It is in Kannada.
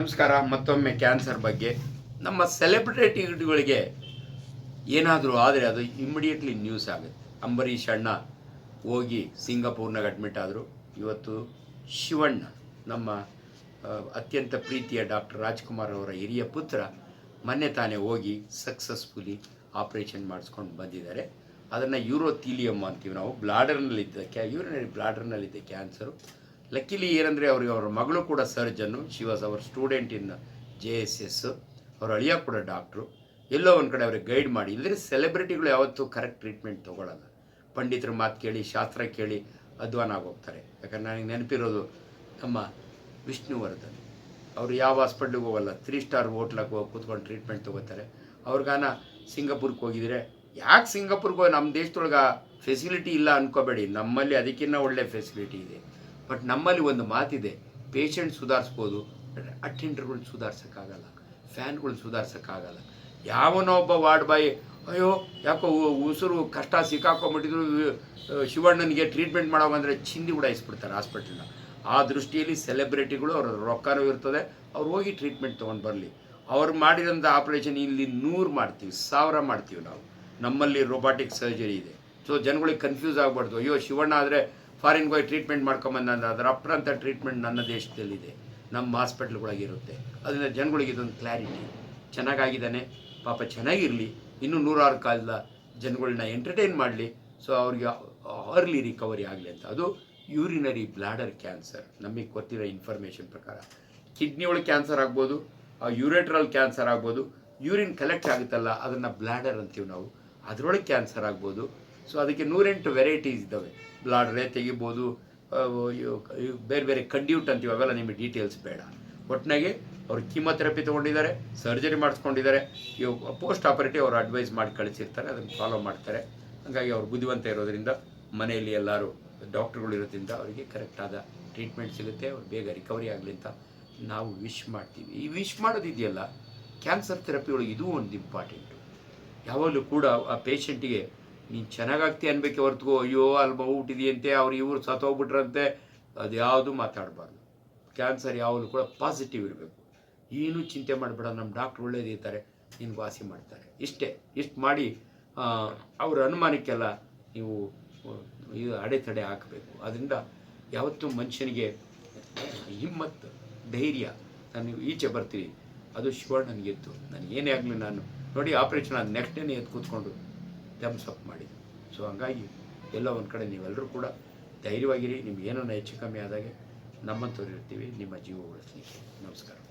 ನಮಸ್ಕಾರ, ಮತ್ತೊಮ್ಮೆ ಕ್ಯಾನ್ಸರ್ ಬಗ್ಗೆ. ನಮ್ಮ ಸೆಲೆಬ್ರಿಟಿಗಳಿಗೆ ಏನಾದರೂ ಆದರೆ ಅದು ಇಮ್ಮಿಡಿಯೇಟ್ಲಿ ನ್ಯೂಸ್ ಆಗುತ್ತೆ. ಅಂಬರೀಷ್ ಅಣ್ಣ ಹೋಗಿ ಸಿಂಗಾಪುರ್ನಾಗ ಅಡ್ಮಿಟ್ ಆದರು. ಇವತ್ತು ಶಿವಣ್ಣ, ನಮ್ಮ ಅತ್ಯಂತ ಪ್ರೀತಿಯ ಡಾಕ್ಟರ್ ರಾಜ್ಕುಮಾರ್ ಅವರ ಹಿರಿಯ ಪುತ್ರ ಮೊನ್ನೆ ತಾನೇ ಹೋಗಿ ಸಕ್ಸಸ್ಫುಲಿ ಆಪ್ರೇಷನ್ ಮಾಡಿಸ್ಕೊಂಡು ಬಂದಿದ್ದಾರೆ. ಅದನ್ನು ಯೂರೋಥೀಲಿಯಮ್ ಅಂತೀವಿ ನಾವು. ಬ್ಲಾಡರ್ನಲ್ಲಿದ್ದ ಕ್ಯಾ ಯೂರಿನರಿ ಬ್ಲಾಡರ್ನಲ್ಲಿದ್ದ ಕ್ಯಾನ್ಸರು ಲಕ್ಕಿಲಿ ಏನಂದರೆ ಅವ್ರಿಗೆ ಅವರ ಮಗಳು ಕೂಡ surgeon she was our student in J S S ಅವ್ರ ಅಳಿಯ ಕೂಡ ಡಾಕ್ಟ್ರು ಎಲ್ಲೋ ಒಂದು ಕಡೆ ಅವ್ರಿಗೆ ಗೈಡ್ ಮಾಡಿ. ಇಲ್ಲದ್ರೆ ಸೆಲೆಬ್ರಿಟಿಗಳು ಯಾವತ್ತೂ ಕರೆಕ್ಟ್ ಟ್ರೀಟ್ಮೆಂಟ್ ತೊಗೊಳಲ್ಲ. ಪಂಡಿತರ ಮಾತು ಕೇಳಿ, ಶಾಸ್ತ್ರ ಕೇಳಿ ಅಧ್ವಾನ ಆಗೋಗ್ತಾರೆ. ಯಾಕಂದ್ರೆ ನನಗೆ ನೆನಪಿರೋದು ನಮ್ಮ ವಿಷ್ಣುವರ್ಧನ್. ಅವರು ಯಾವ ಹಾಸ್ಪಿಟ್ಲಿಗೆ ಹೋಗಲ್ಲ. ತ್ರೀ ಸ್ಟಾರ್ ಹೋಟ್ಲಾಗ ಹೋಗಿ ಕೂತ್ಕೊಂಡು ಟ್ರೀಟ್ಮೆಂಟ್ ತೊಗೋತಾರೆ. ಅವ್ರಿಗಾನ ಸಿಂಗಾಪುರ್ಗೆ ಹೋಗಿದ್ರೆ, ಯಾಕೆ ಸಿಂಗಾಪುರ್ಗೆ ನಮ್ಮ ದೇಶದೊಳಗೆ ಫೆಸಿಲಿಟಿ ಇಲ್ಲ ಅನ್ಕೋಬೇಡಿ. ನಮ್ಮಲ್ಲಿ ಅದಕ್ಕಿಂತ ಒಳ್ಳೆ ಫೆಸಿಲಿಟಿ ಇದೆ. ಬಟ್ ನಮ್ಮಲ್ಲಿ ಒಂದು ಮಾತಿದೆ ಪೇಷಂಟ್ ಸುಧಾರಿಸ್ಬೋದು ಅಟೆಂಡರ್ಗಳು ಸುಧಾರ್ಸೋಕ್ಕಾಗಲ್ಲ ಫ್ಯಾನ್ಗಳು ಸುಧಾರ್ಸೋಕ್ಕಾಗಲ್ಲ. ಯಾವನೋ ಒಬ್ಬ ವಾರ್ಡ್ ಬಾಯ್, ಅಯ್ಯೋ, ಯಾಕೋ ಉಸಿರು ಕಷ್ಟ ಸಿಕ್ಕಾಕೊಂಬಿಟ್ಟಿದ್ರು ಶಿವಣ್ಣನಿಗೆ ಟ್ರೀಟ್ಮೆಂಟ್ ಮಾಡೋ ಬಂದರೆ ಚಿಂದಿ ಉಡಾಯಿಸ್ಬಿಡ್ತಾರೆ ಹಾಸ್ಪಿಟಲ್ನ ಆ ದೃಷ್ಟಿಯಲ್ಲಿ ಸೆಲೆಬ್ರಿಟಿಗಳು ಅವ್ರ ರೊಕ್ಕನೂ ಇರ್ತದೆ, ಅವ್ರು ಹೋಗಿ ಟ್ರೀಟ್ಮೆಂಟ್ ತೊಗೊಂಡು ಬರಲಿ. ಅವ್ರು ಮಾಡಿದಂಥ ಆಪ್ರೇಷನ್ ಇಲ್ಲಿ ನೂರು ಮಾಡ್ತೀವಿ, ಸಾವಿರ ಮಾಡ್ತೀವಿ ನಾವು. ನಮ್ಮಲ್ಲಿ ರೊಬಾಟಿಕ್ ಸರ್ಜರಿ ಇದೆ. ಸೊ ಜನಗಳಿಗೆ ಕನ್ಫ್ಯೂಸ್ ಆಗಬಾರ್ದು. ಅಯ್ಯೋ, ಶಿವಣ್ಣ ಆದರೆ ಫಾರಿನ್ಗೆ ಹೋಗಿ ಟ್ರೀಟ್ಮೆಂಟ್ ಮಾಡ್ಕೊಂಬಂದ ಅದರ ಅಪ್ರಂತ ಟ್ರೀಟ್ಮೆಂಟ್ ನನ್ನ ದೇಶದಲ್ಲಿದೆ. ನಮ್ಮ ಹಾಸ್ಪಿಟ್ಲ್ಗಳಾಗಿರುತ್ತೆ. ಅದರಿಂದ ಜನಗಳಿಗೆ ಇದೊಂದು ಕ್ಲಾರಿಟಿ. ಚೆನ್ನಾಗಾಗಿದ್ದಾನೆ. ಪಾಪ ಚೆನ್ನಾಗಿರಲಿ. ಇನ್ನೂ ನೂರಾರು ಕಾಲದ ಜನಗಳನ್ನ ಎಂಟರ್ಟೈನ್ ಮಾಡಲಿ. ಸೊ, ಅವ್ರಿಗೆ ಅರ್ಲಿ ರಿಕವರಿ ಆಗಲಿ ಅಂತ. ಅದು ಯೂರಿನರಿ ಬ್ಲಾಡರ್ ಕ್ಯಾನ್ಸರ್. ನಮಗೆ ಗೊತ್ತಿರೋ ಇನ್ಫಾರ್ಮೇಷನ್ ಪ್ರಕಾರ. ಕಿಡ್ನಿ ಒಳಗೆ ಕ್ಯಾನ್ಸರ್ ಆಗ್ಬೋದು ಯೂರೇಟ್ರಲ್ ಕ್ಯಾನ್ಸರ್ ಆಗ್ಬೋದು. ಯೂರಿನ್ ಕಲೆಕ್ಟ್ ಆಗುತ್ತಲ್ಲ, ಅದನ್ನು ಬ್ಲಾಡರ್ ಅಂತೀವಿ ನಾವು. ಅದರೊಳಗೆ ಕ್ಯಾನ್ಸರ್ ಆಗ್ಬೋದು. ಸೊ ಅದಕ್ಕೆ ನೂರೆಂಟು ವೆರೈಟೀಸ್ ಇದ್ದಾವೆ. ಬ್ಲಾಡ್ರೆ ತೆಗಿಬೋದು ಬೇರೆ ಬೇರೆ ಕಂಡ್ಯೂಟ್ ಅಂತೀವಿ ಅವೆಲ್ಲ ನಿಮಗೆ ಡೀಟೇಲ್ಸ್ ಬೇಡ. ಒಟ್ಟಿನಾಗೆ ಅವರು ಕೀಮೊಥೆರಪಿ ತೊಗೊಂಡಿದ್ದಾರೆ ಸರ್ಜರಿ ಮಾಡಿಸ್ಕೊಂಡಿದ್ದಾರೆ. ಇವು ಪೋಸ್ಟ್ ಆಪರೇಟಿವ್ ಅವ್ರು ಅಡ್ವೈಸ್ ಮಾಡಿ ಕಳಿಸಿರ್ತಾರೆ, ಅದನ್ನು ಫಾಲೋ ಮಾಡ್ತಾರೆ. ಹಾಗಾಗಿ ಅವ್ರು ಬುದ್ಧಿವಂತ ಇರೋದ್ರಿಂದ ಮನೆಯಲ್ಲಿ ಎಲ್ಲರೂ ಡಾಕ್ಟ್ರುಗಳು ಇರೋದ್ರಿಂದ ಅವರಿಗೆ ಕರೆಕ್ಟಾದ ಟ್ರೀಟ್ಮೆಂಟ್ ಸಿಗುತ್ತೆ, ಅವ್ರು ಬೇಗ ರಿಕವರಿ ಆಗಲಿ ಅಂತ ನಾವು ವಿಶ್ ಮಾಡ್ತೀವಿ. ಈ ವಿಶ್ ಮಾಡೋದಿದೆಯಲ್ಲ ಕ್ಯಾನ್ಸರ್ ಥೆರಪಿ ಒಳಗೆ ಇದೂ ಒಂದು ಇಂಪಾರ್ಟೆಂಟು ಯಾವಾಗಲೂ ಕೂಡ ಆ ಪೇಷಂಟಿಗೆ ನೀನು ಚೆನ್ನಾಗಾಗ್ತಿ ಅನ್ಬೇಕೆ ಹೊರತು ಅಯ್ಯೋ, ಅಲ್ಲಿ ಹುಟ್ಟಿದೆಯಂತೆ, ಅವ್ರು ಇವ್ರು ಸತ್ತೋಗ್ಬಿಟ್ರಂತೆ ಅದು ಯಾವುದು ಮಾತಾಡಬಾರ್ದು. ಕ್ಯಾನ್ಸರ್ ಯಾವಾಗಲೂ ಕೂಡ ಪಾಸಿಟಿವ್ ಇರಬೇಕು. ಏನೂ ಚಿಂತೆ ಮಾಡಬೇಡ ನಮ್ಮ ಡಾಕ್ಟ್ರ್ ಒಳ್ಳೇದಿರ್ತಾರೆ ನಿನ್ಗೆ ವಾಸಿ ಮಾಡ್ತಾರೆ. ಇಷ್ಟೇ, ಇಷ್ಟು ಮಾಡಿ ಅವ್ರ ಅನುಮಾನಕ್ಕೆಲ್ಲ ನೀವು ಇದು ಅಡೆತಡೆ ಹಾಕಬೇಕು. ಅದರಿಂದ ಯಾವತ್ತೂ ಮನುಷ್ಯನಿಗೆ ಹಿಮ್ಮತ್ತು, ಧೈರ್ಯ, ನಾನು ಈಚೆ ಬರ್ತೀನಿ. ಅದು ಶಿವಣ್ಣನಿಗೆತ್ತು. ನಾನು ಏನೇ ಆಗಲಿ ನಾನು ನೋಡಿ ಆಪ್ರೇಷನ್ ಆದ ನೆಕ್ಸ್ಟ್ ಡೇನೇ ಎದ್ದು ಕೂತ್ಕೊಂಡು ಥಮ್ಸ್ ಅಪ್ ಮಾಡಿ. ಸೊ ಹಂಗಾಗಿ ಎಲ್ಲ ಒಂದು ಕಡೆ ನೀವೆಲ್ಲರೂ ಕೂಡ ಧೈರ್ಯವಾಗಿರಿ. ನಿಮ್ಗೆ ಏನೋ ಹೆಚ್ಚು ಕಮ್ಮಿ ಆದಾಗೆ ನಮ್ಮಂಥವ್ರು ಇರ್ತೀವಿ. ನಿಮ್ಮ ಜೀವ ಉಳಿಸ್ಲಿಕ್ಕೆ. ನಮಸ್ಕಾರ.